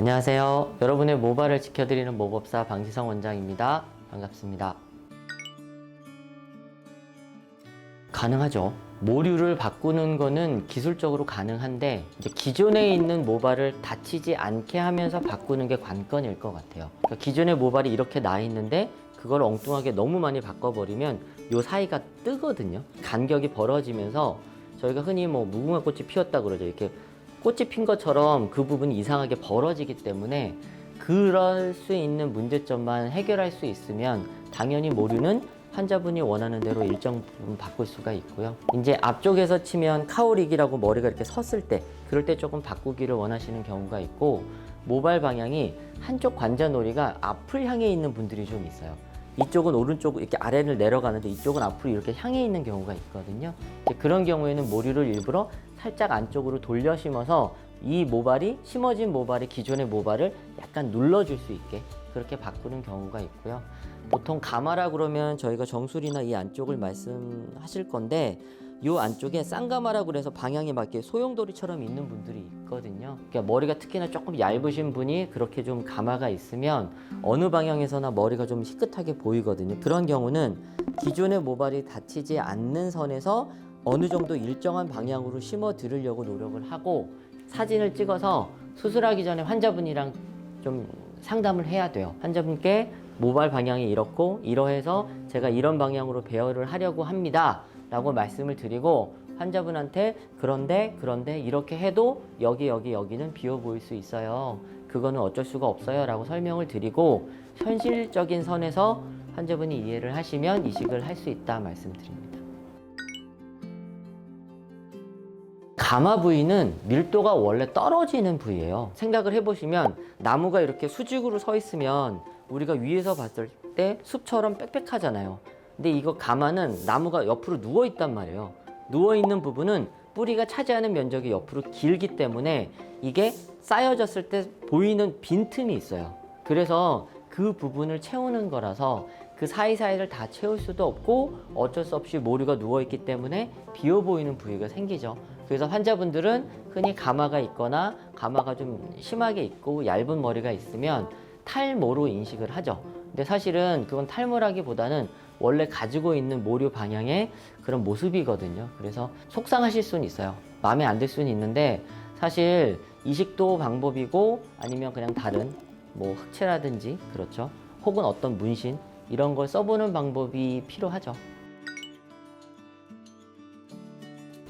안녕하세요. 여러분의 모발을 지켜드리는 모법사 방지성 원장입니다. 반갑습니다. 가능하죠. 모류를 바꾸는 거는 기술적으로 가능한데 기존에 있는 모발을 다치지 않게 하면서 바꾸는 게 관건일 것 같아요. 그러니까 기존의 모발이 이렇게 나 있는데 그걸 엉뚱하게 너무 많이 바꿔버리면 요 사이가 뜨거든요. 간격이 벌어지면서 저희가 흔히 뭐 무궁화 꽃이 피었다 그러죠. 이렇게 꽃이 핀 것처럼 그 부분이 이상하게 벌어지기 때문에 그럴 수 있는 문제점만 해결할 수 있으면 당연히 모류는 환자분이 원하는 대로 일정 부분 바꿀 수가 있고요. 이제 앞쪽에서 치면 카오릭이라고 머리가 이렇게 섰을 때 그럴 때 조금 바꾸기를 원하시는 경우가 있고 모발 방향이 한쪽 관자놀이가 앞을 향해 있는 분들이 좀 있어요. 이쪽은 오른쪽 이렇게 아래를 내려가는데 이쪽은 앞으로 이렇게 향해 있는 경우가 있거든요. 그런 경우에는 모류를 일부러 살짝 안쪽으로 돌려 심어서 이 모발이 심어진 모발이 기존의 모발을 약간 눌러줄 수 있게 그렇게 바꾸는 경우가 있고요. 보통 가마라 그러면 저희가 정수리나 이 안쪽을 말씀하실 건데 이 안쪽에 쌍가마라 그래서 방향에 맞게 소용돌이처럼 있는 분들이 있거든요. 그러니까 머리가 특히나 조금 얇으신 분이 그렇게 좀 가마가 있으면 어느 방향에서나 머리가 좀 희끗하게 보이거든요. 그런 경우는 기존의 모발이 다치지 않는 선에서 어느 정도 일정한 방향으로 심어 드리려고 노력을 하고 사진을 찍어서 수술하기 전에 환자분이랑 좀 상담을 해야 돼요. 환자분께 모발 방향이 이렇고 이러해서 제가 이런 방향으로 배열을 하려고 합니다. 라고 말씀을 드리고 환자분한테 그런데 그런데 이렇게 해도 여기 여기 여기는 비어 보일 수 있어요. 그거는 어쩔 수가 없어요. 라고 설명을 드리고 현실적인 선에서 환자분이 이해를 하시면 이식을 할 수 있다 말씀드립니다. 가마 부위는 밀도가 원래 떨어지는 부위예요. 생각을 해보시면 나무가 이렇게 수직으로 서 있으면 우리가 위에서 봤을 때 숲처럼 빽빽하잖아요. 근데 이거 가마는 나무가 옆으로 누워 있단 말이에요. 누워 있는 부분은 뿌리가 차지하는 면적이 옆으로 길기 때문에 이게 쌓여졌을 때 보이는 빈틈이 있어요. 그래서 그 부분을 채우는 거라서 그 사이사이를 다 채울 수도 없고 어쩔 수 없이 모류가 누워있기 때문에 비어 보이는 부위가 생기죠. 그래서 환자분들은 흔히 가마가 있거나 가마가 좀 심하게 있고 얇은 머리가 있으면 탈모로 인식을 하죠. 근데 사실은 그건 탈모라기보다는 원래 가지고 있는 모류 방향의 그런 모습이거든요. 그래서 속상하실 수는 있어요. 마음에 안 들 수는 있는데 사실 이식도 방법이고 아니면 그냥 다른 뭐 흑채라든지 그렇죠. 혹은 어떤 문신 이런 걸 써보는 방법이 필요하죠.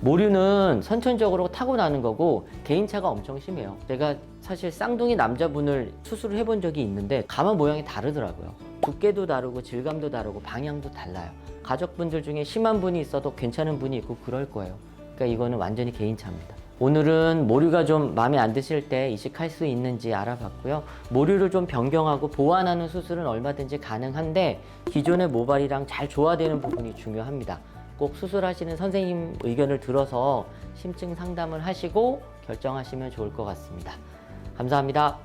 모류는 선천적으로 타고나는 거고 개인차가 엄청 심해요. 제가 사실 쌍둥이 남자분을 수술을 해본 적이 있는데 가마 모양이 다르더라고요. 두께도 다르고 질감도 다르고 방향도 달라요. 가족분들 중에 심한 분이 있어도 괜찮은 분이 있고 그럴 거예요. 그러니까 이거는 완전히 개인차입니다. 오늘은 모류가 좀 마음에 안 드실 때 이식할 수 있는지 알아봤고요. 모류를 좀 변경하고 보완하는 수술은 얼마든지 가능한데 기존의 모발이랑 잘 조화되는 부분이 중요합니다. 꼭 수술하시는 선생님 의견을 들어서 심층 상담을 하시고 결정하시면 좋을 것 같습니다. 감사합니다.